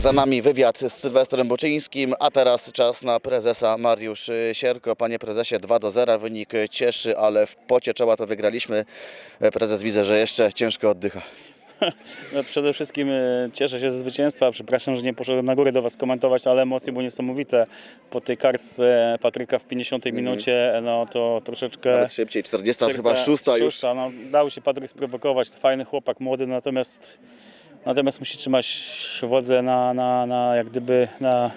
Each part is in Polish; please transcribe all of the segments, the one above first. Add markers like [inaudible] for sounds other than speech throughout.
Za nami wywiad z Sylwestrem Boczyńskim, a teraz czas na prezesa Mariusz Sierko. Panie prezesie, 2 do 0, wynik cieszy, ale w pocie czoła to wygraliśmy. Prezes widzę, że jeszcze ciężko oddycha. [laughs] No, przede wszystkim e, cieszę się ze zwycięstwa. Przepraszam, że nie poszedłem na górę do Was komentować, ale emocje były niesamowite. Po tej kartce Patryka w 50 minucie, no to troszeczkę... Nawet szybciej, 40, chyba szósta już. Szósta, no, dał się Patryk sprowokować. To fajny chłopak, młody, natomiast, natomiast musi trzymać wodzę na, na, na jak gdyby na...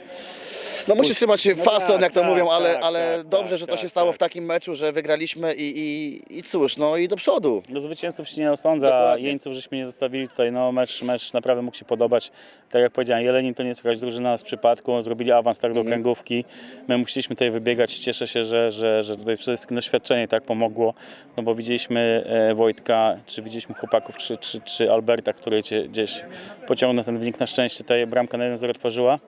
No musi trzymać No fason, tak, jak to tak, mówią, ale, tak, ale tak, dobrze, tak, że to tak, się stało tak. w takim meczu, że wygraliśmy i, i, i cóż, no i do przodu. Do zwycięzców się nie osądza, Dokładnie. jeńców żeśmy nie zostawili tutaj, no mecz, mecz naprawdę mógł się podobać. Tak jak powiedziałem, Jelenin to nie jest jakaś drużyna z przypadku, zrobili awans tak do Mhm. kręgówki. My musieliśmy tutaj wybiegać, cieszę się, że, że, że tutaj przede wszystkim doświadczenie tak pomogło, no bo widzieliśmy e, Wojtka, czy widzieliśmy chłopaków, czy, czy, czy Alberta, który gdzie- gdzieś pociągnął ten wynik na szczęście, ta bramka na 1-0 otworzyła.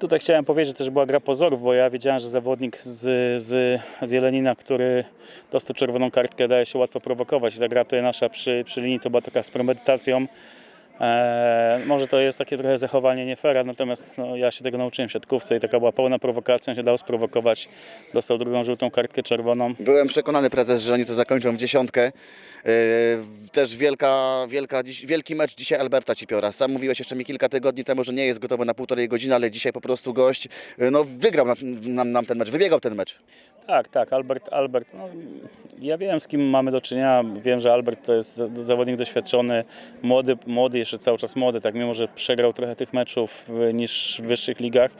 Tutaj chciałem powiedzieć, że też była gra pozorów, bo ja wiedziałem, że zawodnik z, z, z Jelenina, który dostał czerwoną kartkę, daje się łatwo prowokować. Ta gra tutaj nasza przy, przy linii to była taka z premedytacją. Eee, może to jest takie trochę zachowanie nie fair, natomiast no, ja się tego nauczyłem w siatkówce i taka była pełna prowokacja, on się dał sprowokować. Dostał drugą żółtą kartkę czerwoną. Byłem przekonany, prezes, że oni to zakończą w dziesiątkę. Yy, Też wielka, wielka, dziś- wielki mecz dzisiaj Alberta Cipiora. Sam mówiłeś jeszcze mi kilka tygodni temu, że nie jest gotowy na półtorej godziny, ale dzisiaj po prostu gość yy, no, wygrał nam, nam, nam ten mecz, wybiegał ten mecz. Tak, tak, Albert, Albert, no, ja wiem z kim mamy do czynienia, wiem, że Albert to jest za- zawodnik doświadczony, młody, młody, jeszcze cały czas młody, tak, mimo że przegrał trochę tych meczów niż w wyższych ligach,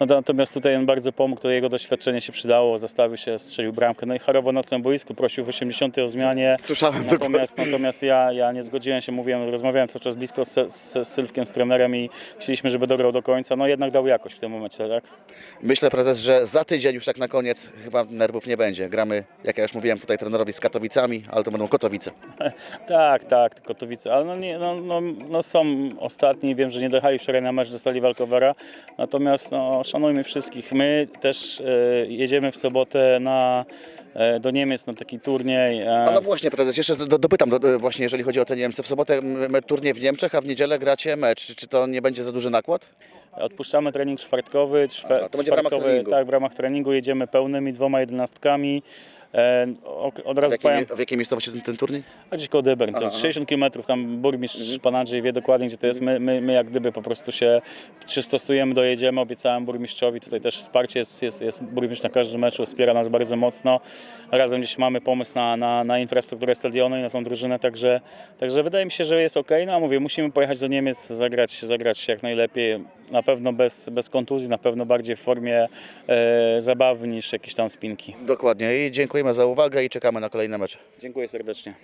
no, to- natomiast tutaj on bardzo pomógł, to jego doświadczenie się przydało, zastawił się, strzelił bramkę, no i harował na całym boisku, prosił w 80 o zmianie, Słyszałem dokładnie. Natomiast, natomiast ja, ja nie zgodziłem się, mówiłem, rozmawiałem cały czas blisko z, z, z Sylwkiem, z trenerem i chcieliśmy, żeby dograł do końca. No jednak dał jakość w tym momencie, tak? Myślę, prezes, że za tydzień już tak na koniec chyba nerwów nie będzie. Gramy, jak ja już mówiłem tutaj trenerowi z Katowicami, ale to będą Kotowice. [laughs] Tak, tak, Kotowice, ale no, nie, no, no, no są ostatni, wiem, że nie dojechali wczoraj na mecz, dostali walkowera, natomiast no, szanujmy wszystkich. My też e, jedziemy w sobotę na, e, do Niemiec na taki turniej. e, no z- właśnie, prezes, jeszcze do, dopytam do, do- właśnie, jeżeli chodzi o te Niemcy. W sobotę turniej w Niemczech, a w niedzielę gracie mecz. Czy to nie będzie za duży nakład? Odpuszczamy trening czwartkowy. Czwe, Aha, to będzie w ramach treningu. Tak, w ramach treningu jedziemy pełnymi dwoma jedenastkami. E, od W razu jakiej, powiem, w jakiej miejscowości ten, ten turniej? a gdzieś koło to jest aha. 60 km, tam burmistrz pan Andrzej wie dokładnie gdzie to jest. My, my, my jak gdyby po prostu się przystosujemy, dojedziemy, obiecałem burmistrzowi, tutaj też wsparcie jest, jest, jest burmistrz na każdym meczu, wspiera nas bardzo mocno. Razem gdzieś mamy pomysł na, na, na infrastrukturę stadionu i na tą drużynę, także, także wydaje mi się, że jest ok. No a mówię, musimy pojechać do Niemiec, zagrać, zagrać jak najlepiej, na pewno bez, bez kontuzji, na pewno bardziej w formie e, zabawy niż jakieś tam spinki. Dokładnie. I dziękujemy za uwagę i czekamy na kolejne mecze. Dziękuję serdecznie.